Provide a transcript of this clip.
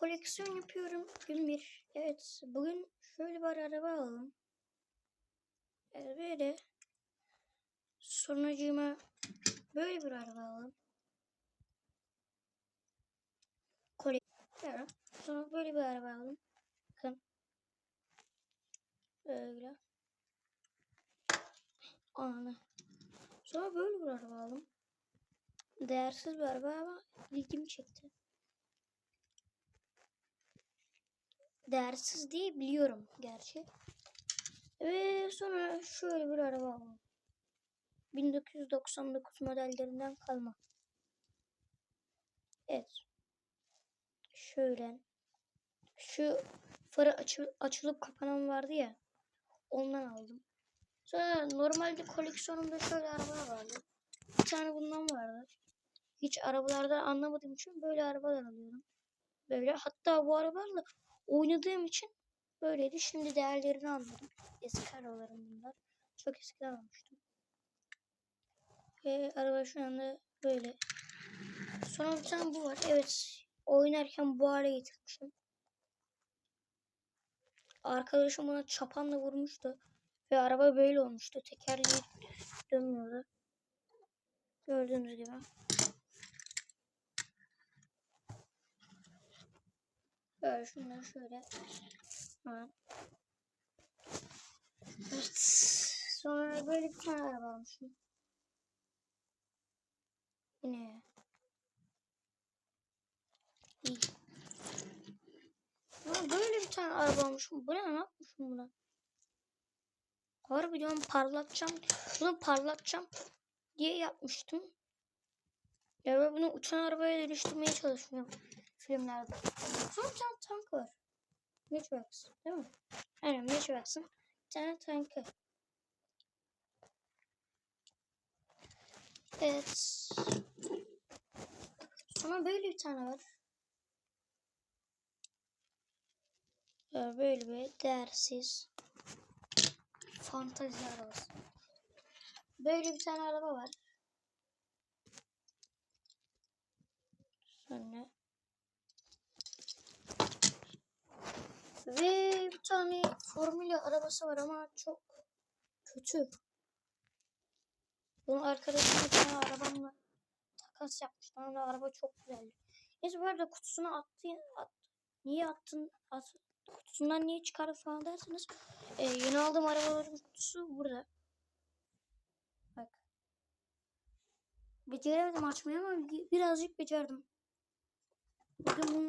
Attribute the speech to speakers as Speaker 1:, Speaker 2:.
Speaker 1: koleksiyon yapıyorum. Gün bir. Evet bugün şöyle bir araba alalım. Evet böyle. Sonucuma böyle bir araba alalım. Koleksiyon. Sonra böyle bir araba alalım. Bakın. Böyle. Anı. Sonra böyle bir araba aldım. Değersiz bir araba ama ilgimi çekti. Değersiz diye biliyorum gerçi. Ve sonra şöyle bir araba aldım. 1999 modellerinden kalma. Evet. Şöyle. Şu farı açı, açılıp kapanan vardı ya. Ondan aldım. Sonra normalde koleksiyonumda şöyle arabalar vardı. Bir tane bundan vardı. Hiç arabalardan anlamadığım için böyle arabalar alıyorum. Böyle hatta bu arabalarla oynadığım için böyleydi. Şimdi değerlerini anladım. Eski arabalarım bunlar. Çok eskiden almıştım. Ve araba şu anda böyle. Sonra bir tane bu var. Evet. Oynarken bu hale getirmişim. Arkadaşım ona çapanla vurmuştu. Ve araba böyle olmuştu. Tekerleği dönmüyordu. Gördüğünüz gibi. Böyle şunları şöyle. Evet. Sonra böyle bir tane araba almışım. Bu ne ya? İyi. Böyle bir tane araba almışım. Bu ne? Ne yapmışım buna? Harbi diyorum parlatacağım. Bunu parlatacağım diye yapmıştım. Ya ben bunu uçan arabaya dönüştürmeye çalışıyorum filmlerde. Sonra bir tane tank var. Matchbox değil mi? Aynen Matchbox'ın bir tane tankı. Evet. Sonra böyle bir tane var. Ya Böyle bir değersiz fantazi arabası. Böyle bir tane araba var. Sonra ve bir tane formüle arabası var ama çok kötü. Bunun arkadaşım bir tane arabamla takas yapmıştı. Ama araba çok güzeldi. Neyse bu arada kutusunu attı. At, niye attın? At, kutusundan niye çıkardı falan derseniz. E, yeni aldığım arabaların kutusu burada. Bak. Beceremedim açmayı ama birazcık becerdim. Bugün bunları